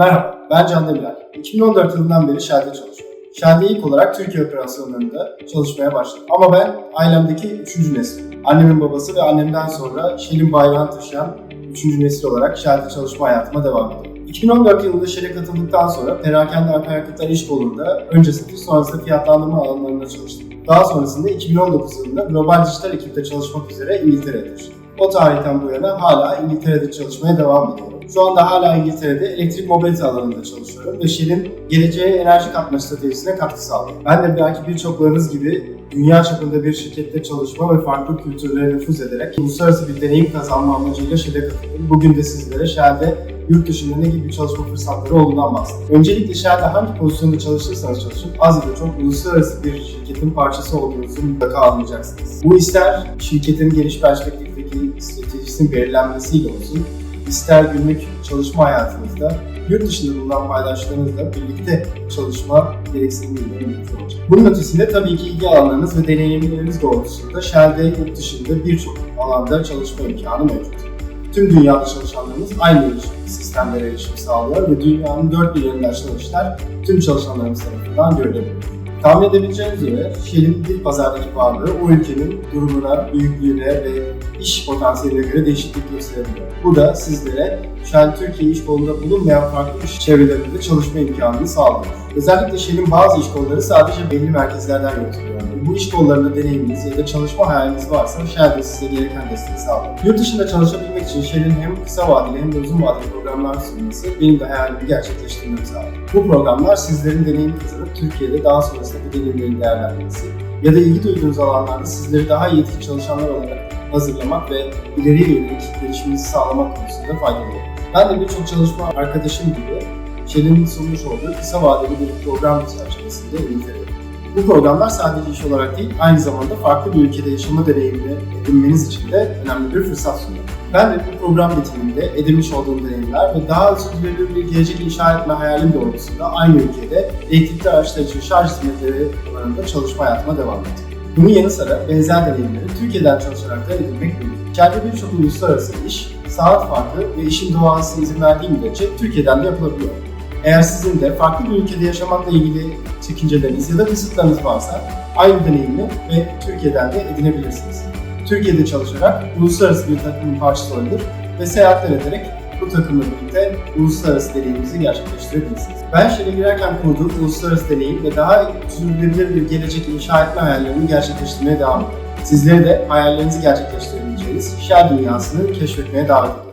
Merhaba, ben Can Demirel. 2014 yılından beri Shell'de çalışıyorum. Shell'de ilk olarak Türkiye operasyonlarında çalışmaya başladım. Ama ben ailemdeki üçüncü nesil. Annemin babası ve annemden sonra Shell'in bayrağını taşıyan üçüncü nesil olarak Shell'de çalışma hayatıma devam ediyorum. 2014 yılında Shell'e katıldıktan sonra perakende akaryakıtlar iş kolunda önce satış sonrasında fiyatlandırma alanlarında çalıştım. Daha sonrasında 2019 yılında global dijital ekipte çalışmak üzere İngiltere'ye taşındım. O tarihten bu yana hala İngiltere'de çalışmaya devam ediyorum. Şu anda hala İngiltere'de elektrik mobilite alanında çalışıyorum ve Shell'in geleceğe enerji katma stratejisine katkı sağlıyorum. Ben de belki birçoklarınız gibi dünya çapında bir şirkette çalışma ve farklı kültürlere nüfuz ederek uluslararası bir deneyim kazanma amacıyla Shell'e katıldım. Bugün de sizlere Shell'de yurt dışında ne gibi çalışma fırsatları olduğundan bahsedeyim. Öncelikle Shell'de hangi pozisyonda çalışırsanız çalışın az ya da çok uluslararası bir şirketin parçası olduğunuzu mutlaka anlayacaksınız. Bu ister şirketin geniş perspektifteki stratejisinin belirlenmesiyle olsun, ister günlük çalışma hayatınızda yurt dışında bulunan paydaşlarınızla birlikte çalışma gereksinimleriyle birlikte olacak. Bunun ötesinde tabii ki ilgi alanlarınız ve deneyimleriniz doğrultusunda Shell'de yurt dışında birçok alanda çalışma imkanı mevcut. Tüm dünyada çalışanlarımız aynı erişim, sistemlere erişim sağlıyor ve dünyanın dört bir yerinden çalışanlar tüm çalışanlarımız tarafından görülebilir. Tahmin edebileceğiniz üzere Shell'in bir pazardaki varlığı o ülkenin durumuna, büyüklüğüne ve iş potansiyeline göre değişiklik gösterebiliyor. Bu da sizlere Shell Türkiye iş kolunda bulunmayan farklı iş çevrelerinde çalışma imkanını sağlıyor. Özellikle Shell'in bazı iş kolları sadece belli merkezlerden yönetiliyor. Bu iş kollarında deneyiminiz ya da çalışma hayaliniz varsa Shell size gereken desteği sağlıyor. Yurt dışında çalışabilmek için Shell'in hem kısa vadeli hem de uzun vadeli programlar sunması benim de hayalimi gerçekleştirmemi sağlıyor. Bu programlar sizlerin deneyim kazanıp Türkiye'de daha sonrasında bu deneyimlerin değerlendirmesi ya da ilgi duyduğunuz alanlarda sizleri daha iyi etkili çalışanlar olarak hazırlamak ve ileriye yönelik gelişiminizi sağlamak konusunda faydalı olur. Ben de birçok çalışma arkadaşım gibi Shell'in sunmuş olduğu kısa vadeli bir program çerçevesinde İngiltere'de. Bu programlar sadece iş olarak değil, aynı zamanda farklı bir ülkede yaşama deneyimini edinmeniz için de önemli bir fırsat sunuyor. Ben de bu program bitiminde edinmiş olduğum deneyimler ve daha sürdürülebilir bir gelecek inşa etme hayalim doğrultusunda aynı ülkede elektrikli araçlar için şarj hizmetleri alanında çalışma hayatıma devam ettim. Bunun yanı sıra benzer deneyimleri Türkiye'den çalışarak da edinmek mümkün. Kendi birçok uluslararası iş, saat farkı ve işin doğası izin verdiği müddetçe Türkiye'den de yapılabiliyor. Eğer sizin de farklı bir ülkede yaşamakla ilgili çekinceleriniz ya da kısıtlarınız varsa aynı deneyimi ve Türkiye'den de edinebilirsiniz. Türkiye'de çalışarak uluslararası bir takımın parçası olabilir ve seyahatler ederek bu takımla birlikte uluslararası deneyimimizi gerçekleştirebilirsiniz. Ben Shell'e girerken kurduğum uluslararası deneyim ve daha sürdürülebilir bir gelecek inşa etme hayallerimi gerçekleştirmeye devam ediyorum. Sizleri de hayallerinizi gerçekleştirebileceğiniz Shell dünyasını keşfetmeye davet ediyorum.